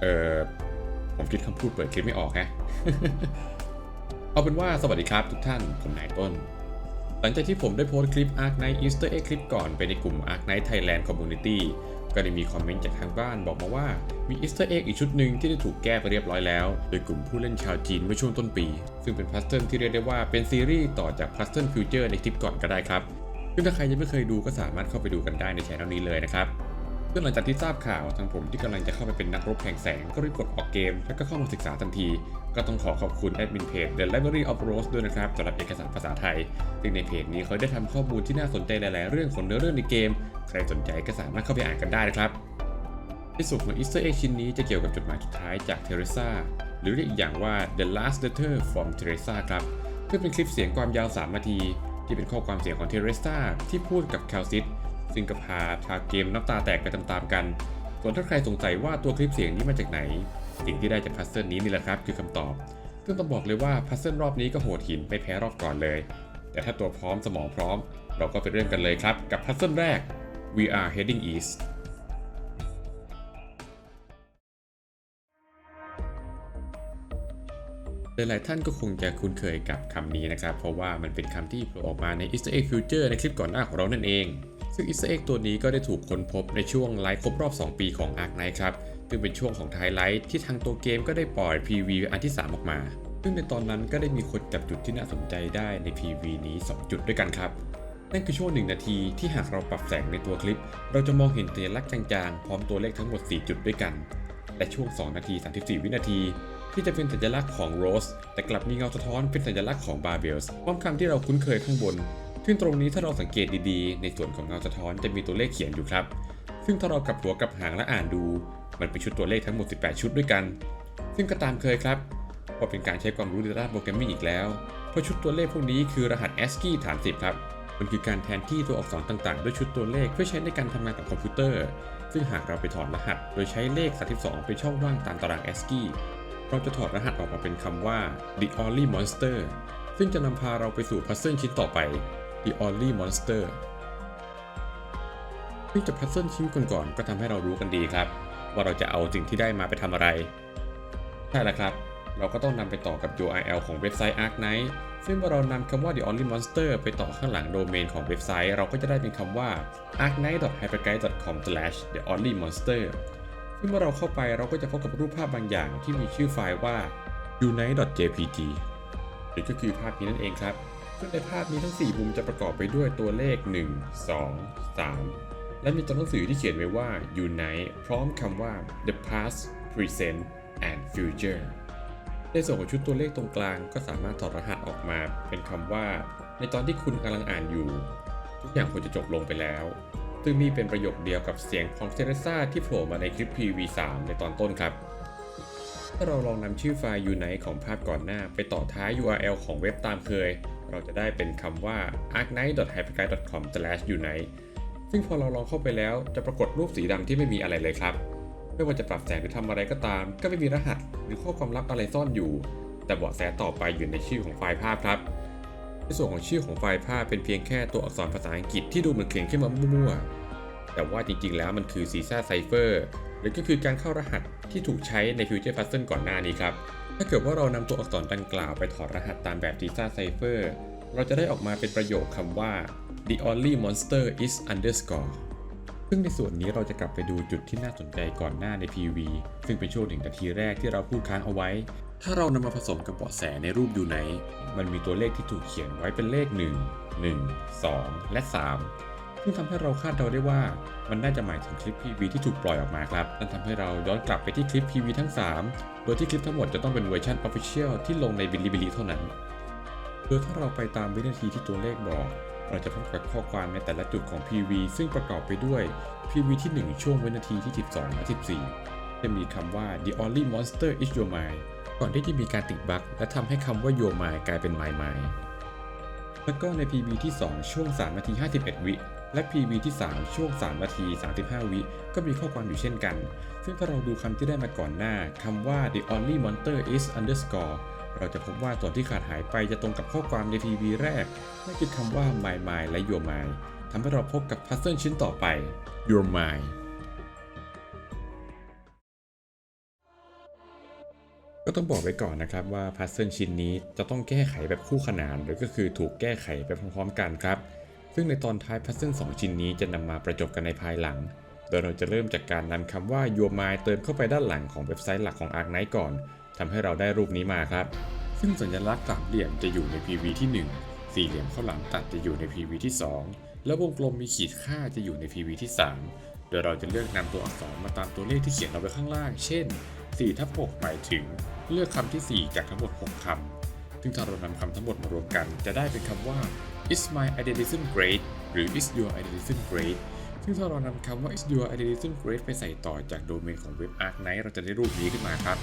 เออผมคิดคำพูดเปิดคลิปไม่ออกฮะเอาเป็นว่าสวัสดีครับทุกท่าน ผมนายต้น หลังจากที่ผมได้โพสต์คลิป Ark Knight Easter Egg คลิปก่อนไปในกลุ่ม Ark Knight Thailand Community ก็ได้มีคอมเมนต์จากทางบ้านบอกมาว่ามี Easter Egg อีกชุดหนึ่งที่ได้ถูกแก้ไปเรียบร้อยแล้ว โดยกลุ่มผู้เล่นชาวจีนเมื่อช่วงต้นปี ซึ่งเป็นพัซเซิลที่เรียกได้ว่าเป็นซีรีส์ต่อจาก Puzzle Future ในคลิปก่อนก็ได้ครับซึ่งถ้าใครยังไม่เคยดูก็สามารถเข้าไปดูกันได้ในช่องนี้เลยนะครับ ซึ่งหลังจากที่ทราบข่าวทางผมที่กำลังจะเข้าไปเป็นนักรบแห่งแสง ก็รีบกดออกเกม แล้วก็เข้ามาศึกษาทันที ก็ต้องขอขอบคุณแอดมินเพจ The Library of Rose ด้วยนะครับสำหรับเอกสารภาษาไทย ซึ่งในเพจนี้เขาได้ทำข้อมูลที่น่าสนใจหลาย ๆ เรื่องของเนื้อเรื่องในเกม ใครสนใจก็สามารถเข้าไปอ่านกันได้นะครับที่สุดของ Easter egg ชิ้นนี้จะเกี่ยวกับจดหมายสุดท้ายจากเทเรซาหรือเรียกอีกอย่างว่า The Last Letter from Teresa ครับซึ่งเป็นคลิปเสียงความยาว 3 นาที ที่เป็นข้อความเสียงของเทเรซาที่พูดกับแคลซิส ซึ่งก็พาชาวเกมน้ำตาแตกไปตามๆกัน ส่วนถ้าใครสงสัยว่าตัวคลิปเสียงนี้มาจากไหน สิ่งที่ได้จากพัซเซิลนี้นี่แหละครับคือคำตอบ ซึ่งต้องบอกเลยว่าพัซเซิลรอบนี้ก็โหดหินไม่แพ้รอบก่อนเลย แต่ถ้าตัวพร้อมสมองพร้อม เราก็ไปเริ่มกันเลยครับ กับพัซเซิลแรก We are heading east หลายๆท่านก็คงจะคุ้นเคยกับคำนี้นะครับ เพราะว่ามันเป็นคำที่โผล่ออกมาใน Easter Egg Future ในคลิปก่อนหน้าของเรานั่นเอง ซึ่ง Easter Egg ตัวนี้ก็ได้ถูกค้นพบในช่วงไลฟ์ครบรอบ 2 ปีของ Ark Knight ครับซึ่งเป็นช่วงของไทไลท์ที่ทางตัวเกมก็ได้ปล่อย PV อันที่ 3 ออกมา ซึ่งในตอนนั้นก็ได้มีคนจับจุดที่น่าสนใจได้ใน PV นี้ 2 จุดด้วยกันครับ นั่นคือช่วง 1 นาทีที่หากเราปรับแสงในตัวคลิป เราจะมองเห็นสัญลักษณ์จางๆ พร้อมตัวเลขทั้งหมด 4 จุดด้วยกัน และช่วง 2 นาที 34 วินาที ที่จะเป็นสัญลักษณ์ของโรสแต่กลับมีเงาสะท้อนเป็นสัญลักษณ์ของบาเบลส์พร้อมคำที่เราคุ้นเคยข้างบน ซึ่งตรงนี้ถ้าเราสังเกตดีๆ ในส่วนของเงาสะท้อนจะมีตัวเลขเขียนอยู่ครับ ซึ่งถ้าเรากลับหัวกลับหางและอ่านดู มันเป็นชุดตัวเลขทั้งหมด 18 ชุดด้วยกัน ซึ่งก็ตามเคยครับเพราะเป็นการใช้ความรู้ในด้านโปรแกรมมิ่งอีกแล้ว เพราะชุดตัวเลขพวกนี้คือรหัส ASCII ฐาน10ครับ มันคือการแทนที่ตัวอักษรต่างๆ ด้วยชุดตัวเลขเพื่อใช้ในการทำงานกับคอมพิวเตอร์ ซึ่งหากเราไปถอดรหัส โดยใช้เลข 32 เป็นช่องว่างตามตาราง ASCII เราจะถอดรหัสออกมาเป็นคำว่า The Only Monster ซึ่งจะนำพาเราไปสู่พัซเซิลชิ้นต่อไป The Only Monster ซึ่งจากพัซเซิลชิ้นก่อนๆก็ทำให้เรารู้กันดีครับ ว่าเราจะเอาสิ่งที่ได้มาไปทำอะไร ใช่แล้วครับ เราก็ต้องนำไปต่อกับ URL ของเว็บไซต์ Ark Knight ซึ่งเมื่อเรานำคำว่า The Only Monster ไปต่อข้างหลังโดเมนของเว็บไซต์ เราก็จะได้เป็นคำว่า arknight.hyperguide.com/theonlymonster ซึ่งเมื่อเราเข้าไปเราก็จะพบกับรูปภาพบางอย่างที่มีชื่อไฟล์ว่า unite.jpg หรือก็คือภาพนี้นั่นเองครับ ซึ่งในภาพนี้ทั้ง 4 มุมจะประกอบไปด้วยตัวเลข 1 2 3 และมีตัวหนังสือที่เขียนไว้ว่า unite พร้อมคำว่า the past present and future ในส่วนของชุดตัวเลขตรงกลางก็สามารถถอดรหัสออกมาเป็นคำว่า ในตอนที่คุณกำลังอ่านอยู่ ทุกอย่างควรจะจบลงไปแล้ว ซึ่งนี่เป็นประโยคเดียวกับเสียงของเซเรซ่าที่โผล่มาในคลิป PV3 ในตอนต้นครับ ถ้าเราลองนำชื่อไฟล์ Unite ของภาพก่อนหน้า ไปต่อท้าย URL ของเว็บตามเคย เราจะได้เป็นคำว่า arknight.hyperguide.com/unite ซึ่งพอเราลองเข้าไปแล้วจะปรากฏรูปสีดำที่ไม่มีอะไรเลยครับ ไม่ว่าจะปรับแสงหรือทำอะไรก็ตาม ก็ไม่มีรหัสหรือข้อความลับอะไรซ่อนอยู่ แต่เบาะแสต่อไปอยู่ในชื่อของไฟล์ภาพครับในส่วนของชื่อของไฟล์ภาพเป็นเพียงแค่ตัวอักษรภาษาอังกฤษที่ดูเหมือนเขียนขึ้นมามั่วๆแต่ว่าจริงๆ แล้วมันคือซีซ่าไซเฟอร์หรือก็คือการเข้ารหัสที่ถูกใช้ใน Future Puzzle ก่อนหน้านี้ครับ ถ้าเกิดว่าเรานำตัวอักษรดังกล่าวไปถอดรหัสตามแบบซีซ่าไซเฟอร์เราจะได้ออกมาเป็นประโยคคำว่า the only monster is underscore ซึ่งในส่วนนี้เราจะกลับไปดูจุดที่น่าสนใจก่อนหน้าใน PV ซึ่งเป็นช่วงหนึ่งนาทีแรกที่เราพูดค้างเอาไว้ ถ้าเรานำมาผสมกับเบาะแสในรูปอยู่ไหน มันมีตัวเลขที่ถูกเขียนไว้เป็นเลข 1 1 2 และ 3 ซึ่งทำให้เราคาดเดาได้ว่ามันน่าจะหมายถึงคลิป PV ที่ถูกปล่อยออกมาครับนั่นทำให้เราย้อนกลับไปที่คลิป PV ทั้ง 3 โดยที่คลิปทั้งหมดจะต้องเป็นเวอร์ชัน Official ที่ลงใน Bilibili เท่านั้นโดยถ้าเราไปตามวินาทีที่ตัวเลขบอก เราจะพบกับข้อความในแต่ละจุดของ PV ซึ่งประกอบไปด้วย PV ที่ 1 ช่วงวินาทีที่ 12และ14 จะมีคำว่า the only monster is your mind ก่อนที่จะมีการติดบั๊กและทำให้คำว่า your mind กลายเป็น my mind แล้วก็ใน PV ที่ 2 ช่วง3นาที51 วิ และ PV ที่ 3 ช่วง 3 นาที 35 วิก็มีข้อความอยู่เช่นกัน ซึ่งถ้าเราดูคำที่ได้มาก่อนหน้าคำว่า the only monster is underscore เราจะพบว่าส่วนที่ขาดหายไปจะตรงกับข้อความใน PV แรกนั่นคือคำว่า my mind และ your mind ทำให้เราพบกับพัซเซิลชิ้นต่อไป your mind ก็ต้องบอกไว้ก่อนนะครับว่าพัซเซิลชิ้นนี้จะต้องแก้ไขแบบคู่ขนานหรือก็คือถูกแก้ไขไปพร้อมๆกันครับ ซึ่งในตอนท้ายพัซเซิล2ชิ้นนี้จะนำมาประจบกันในภายหลัง โดยเราจะเริ่มจากการนำคำว่า your mind เติมเข้าไปด้านหลังของเว็บไซต์หลักของ Arc Knight ก่อนทำให้เราได้รูปนี้มาครับ ซึ่งสัญลักษณ์สามเหลี่ยมจะอยู่ใน PV ที่ 1 สี่เหลี่ยมข้างหลังตัดจะอยู่ใน PV ที่ 2 และวงกลมมีขีดค่าจะอยู่ใน PV ที่ 3 โดยเราจะเลือกนำตัวอักษรมาตามตัวเลขที่เขียนเอาไว้ข้างล่าง เช่น4ทับ6หมายถึงเลือกคำที่ 4 จากทั้งหมด 6คำซึ่งถ้าเรานำคำทั้งหมดมารวมกัน จะได้เป็นคำว่า is my identity great หรือ is your identity great ซึ่งถ้าเรานำคำว่า is your identity great ไปใส่ต่อจากโดเมนของเว็บ Arc Knight เราจะได้รูปนี้ขึ้นมาครับ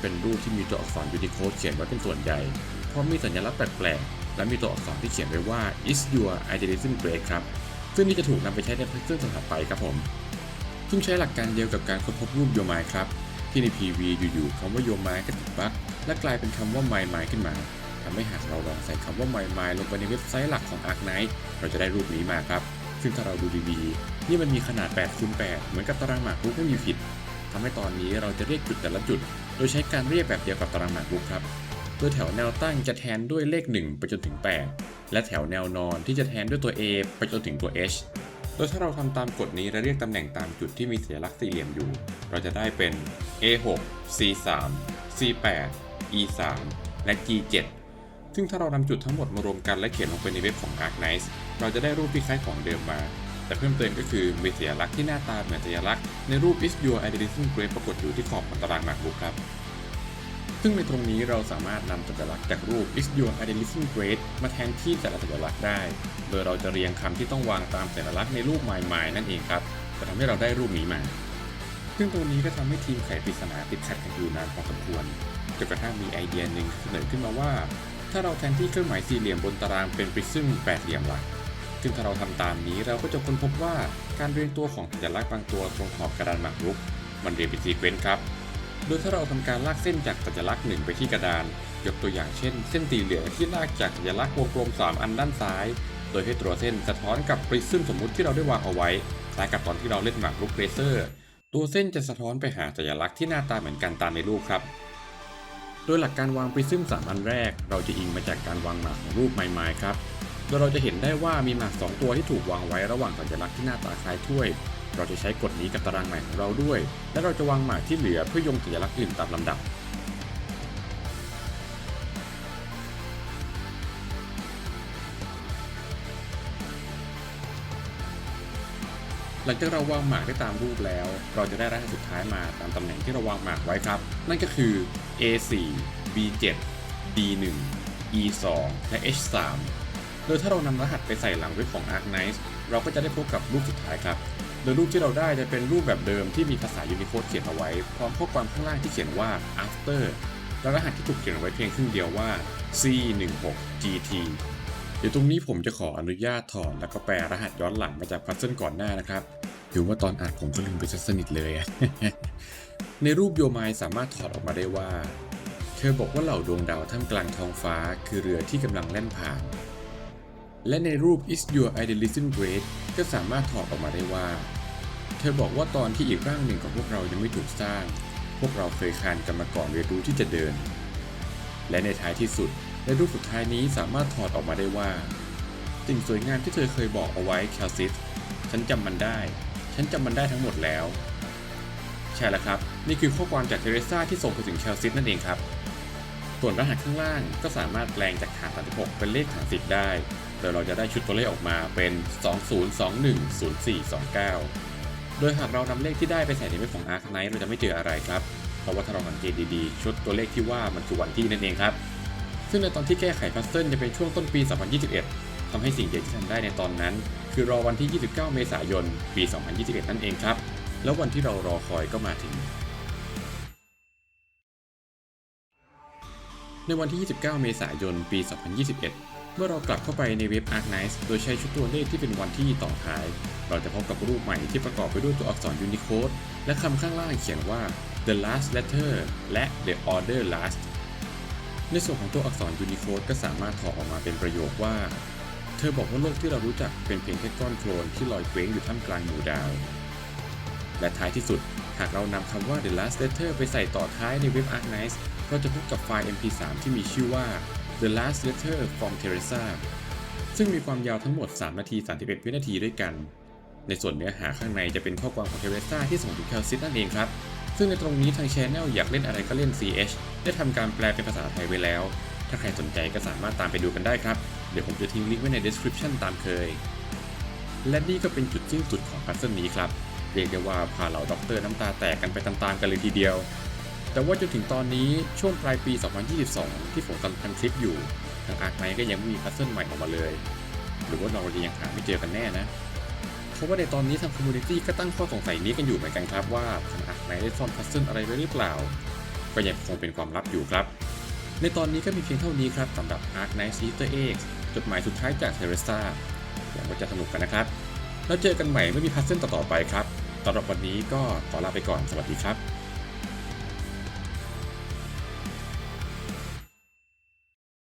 เป็นรูปที่มีตัวอักษร Unicode เขียนไว้เป็นส่วนใหญ่ เพราะมีสัญลักษณ์แปลกๆ และมีตัวอักษรที่เขียนไว้ว่า is your identity great ครับ ซึ่งนี่จะถูกนำไปใช้ในพัซเซิลถัดไปครับผมซึ่งใช้หลักการเดียวกับการค้นพบรูปโยมายครับที่ใน PV อยู่ๆคำว่าโยมายก็ติดบั๊กและกลายเป็นคำว่า my my ขึ้นมา ทำให้หากเราลองใส่คำว่า my my ลงไปในเว็บไซต์หลักของ Arc Knight เราจะได้รูปนี้มาครับ ซึ่งถ้าเราดูดีๆ นี่มันมีขนาด8คูณ8เหมือนกับตารางหมากรุกไม่มีผิดทำให้ตอนนี้เราจะเรียกจุดแต่ละจุด โดยใช้การเรียกแบบเดียวกับตารางหมากรุกครับโดยแถวแนวตั้งจะแทนด้วยเลข 1 ไปจนถึง 8 และแถวแนวนอนที่จะแทนด้วยตัว A ไปจนถึงตัว H โดยถ้าเราทำตามกฎนี้และเรียกตำแหน่งตามจุดที่มีสัญลักษณ์สี่เหลี่ยมอยู่ เราจะได้เป็น A6 C3 C8 E3 และ G7 ซึ่งถ้าเรานำจุดทั้งหมดมารวมกันและเขียนลงไปในเว็บของ Arc Knight เราจะได้รูปที่คล้ายของเดิมมา แต่เพิ่มเติมก็คือมีสัญลักษณ์ที่หน้าตาเหมือนสัญลักษณ์ในรูป is your identity great ปรากฏอยู่ที่ขอบของตารางหมากรุกครับ ซึ่งในตรงนี้เราสามารถนำสัญลักษณ์จากรูป is your identity great มาแทนที่แต่ละสัญลักษณ์ได้ โดยเราจะเรียงคำที่ต้องวางตามสัญลักษณ์ในรูป my my นั่นเองครับ จะทำให้เราได้รูปนี้มา ซึ่งตรงนี้ก็ทำให้ทีมไขปริศนาติดขัดกันอยู่นานพอสมควรจนกระทั่งมีไอเดียหนึ่งเสนอขึ้นมาว่า ถ้าเราแทนที่เครื่องหมายสี่เหลี่ยมบนตารางเป็นปริซึมแปดเหลี่ยมหลัก ซึ่งถ้าเราทำตามนี้เราก็จะค้นพบว่าการเรียงตัวของสัญลักษณ์บางตัวตรงขอบกระดานหมากรุก มันเรียงเป็นซีเควนซ์ครับ โดยถ้าเราทำการลากเส้นจากสัญลักษณ์หนึ่งไปที่กระดาน ยกตัวอย่างเช่น เส้นสีเหลืองที่ลากจากสัญลักษณ์วงกลม 3 อันด้านซ้าย โดยให้ตัวเส้นสะท้อนกับปริซึมสมมุติที่เราได้วางเอาไว้คล้ายกับตอนที่เราเล่นหมากรุกเรเซอร์ ตัวเส้นจะสะท้อนไปหาสัญลักษณ์ที่หน้าตาเหมือนกันตามในรูปครับ โดยหลักการวางปริซึม3อันแรก เราจะอิงมาจากการวางหมากของรูปไม้ครับโดยเราจะเห็นได้ว่ามีหมาก 2 ตัวที่ถูกวางไว้ระหว่างสัญลักษณ์ที่หน้าตาคล้ายถ้วย เราจะใช้กฎนี้กับตารางใหม่ของเราด้วย และเราจะวางหมากที่เหลือเพื่อยงสัญลักษณ์อื่นตามลำดับ หลังจากเราวางหมากได้ตามรูปแล้ว เราจะได้รหัสสุดท้ายมาตามตำแหน่งที่เราวางหมากไว้ครับ นั่นก็คือ A4 B7 D1 E2 และ H3 โดยถ้าเรานำรหัสไปใส่หลังเว็บของ Arc Knight เราก็จะได้พบกับรูปสุดท้ายครับ โดยรูปที่เราได้จะเป็นรูปแบบเดิมที่มีภาษา Unicode เขียนเอาไว้ พร้อมข้อความข้างล่างที่เขียนว่า after และรหัสที่ถูกเขียนเอาไว้เพียงครึ่งเดียวว่า C16GT เดี๋ยวตรงนี้ผมจะขออนุญาตถอดแล้วก็แปลรหัสย้อนหลังมาจากพัซเซิลก่อนหน้านะครับถือว่าตอนอ่านผมก็ลืมไปซะสนิทเลย ในรูปโยมายสามารถถอดออกมาได้ว่า เธอบอกว่าเหล่าดวงดาวท่ามกลางท้องฟ้าคือเรือที่กำลังแล่นผ่าน และในรูป is your idealism great ก็สามารถถอดออกมาได้ว่า เธอบอกว่าตอนที่อีกร่างหนึ่งของพวกเรายังไม่ถูกสร้าง พวกเราเคยคานกันมาก่อนเรียนรู้ที่จะเดิน และในท้ายที่สุด ในรูปสุดท้ายนี้สามารถถอดออกมาได้ว่า สิ่งสวยงามที่เธอเคยบอกเอาไว้แคลซิสฉันจำมันได้ ฉันจำมันได้ทั้งหมดแล้ว ใช่แล้วครับ นี่คือข้อความจากเทเรซาที่ส่งไปถึงแคลซิสนั่นเองครับ ส่วนรหัสข้างล่างก็สามารถแปลงจากฐาน36เป็นเลขฐาน10 ได้โดยเราจะได้ชุดตัวเลขออกมาเป็น 20210429 โดยหากเรานำเลขที่ได้ไปใส่ในเว็บของ Arc Knight เราจะไม่เจออะไรครับ เพราะว่าถ้าเราสังเกตดีๆ ชุดตัวเลขที่ว่ามันคือวันที่นั่นเองครับ ซึ่งในตอนที่แก้ไขพัซเซิลจะเป็นช่วงต้นปี 2021ทำให้สิ่งเดียวที่ทำได้ในตอนนั้น คือรอวันที่ 29 เมษายน ปี 2021 นั่นเองครับ แล้ววันที่เรารอคอยก็มาถึง ในวันที่ 29 เมษายน ปี 2021 เมื่อเรากลับเข้าไปในเว็บ Arc Knight โดยใช้ชุดตัวเลขที่เป็นวันที่ต่อท้าย เราจะพบกับรูปใหม่ที่ประกอบไปด้วยตัวอักษร Unicode และคำข้างล่างเขียนว่า the last letter และ the order last ในส่วนของตัวอักษร Unicode ก็สามารถถอดออกมาเป็นประโยคว่า เธอบอกว่าโลกที่เรารู้จักเป็นเพียงแค่ก้อนโคลนที่ลอยเคว้งอยู่ท่ามกลางหมู่ดาว และท้ายที่สุด หากเรานำคำว่า The Last Letter ไปใส่ต่อท้ายในเว็บ Arcnice เราจะพบกับไฟล์ MP3 ที่มีชื่อว่า The Last Letter from Teresa ซึ่งมีความยาวทั้งหมด 3 นาที 31 วินาทีด้วยกัน ในส่วนเนื้อหาข้างในจะเป็นข้อความของเทเรซ่าที่ส่งถึงแคลซิสนั่นเองครับ ซึ่งในตรงนี้ทางช anel อยากเล่นอะไรก็เล่น CH ได้ทำการแปลเป็นภาษาไทยไว้แล้ว ถ้าใครสนใจก็สามารถตามไปดูกันได้ครับ เดี๋ยวผมจะทิ้งลิงก์ไว้ใน description ตามเคย และนี่ก็เป็นจุดสิ้นสุดของพัซเซิลนี้ครับ เรียกได้ว่าพาเหล่าด็อกเตอร์น้ำตาแตกกันไปตามๆกันเลยทีเดียว แต่ว่าจนถึงตอนนี้ช่วงปลายปี 2022 ที่ผมกำลังทำคลิปอยู่ ทางอาร์คไนก็ยังไม่มีพัซเซิลใหม่ออกมาเลย หรือว่าเราจะยังหาไม่เจอกันแน่นะ ราะว่าในตอนนี้ทางคอมมูนิตี้ก็ตั้งข้อสงสัยนี้กันอยู่เหมือนกันครับว่าทางอาร์คไนได้ซ่อนพัซเซิลอะไรไว้หรือเปล่า ก็ยังคงเป็นความลับอยู่ครับ ในตอนนี้ก็มีเพียงเท่านี้ครับสำหรับ Ark Knight Easter Egg จดหมายสุดท้ายจากเทเรซ่าหวังว่าจะสนุกกันนะครับ แล้วเจอกันใหม่ไม่มีพัซเซิลต่อๆไปครับสำหรับวันนี้ก็ขอลาไปก่อนสวัสดีครับ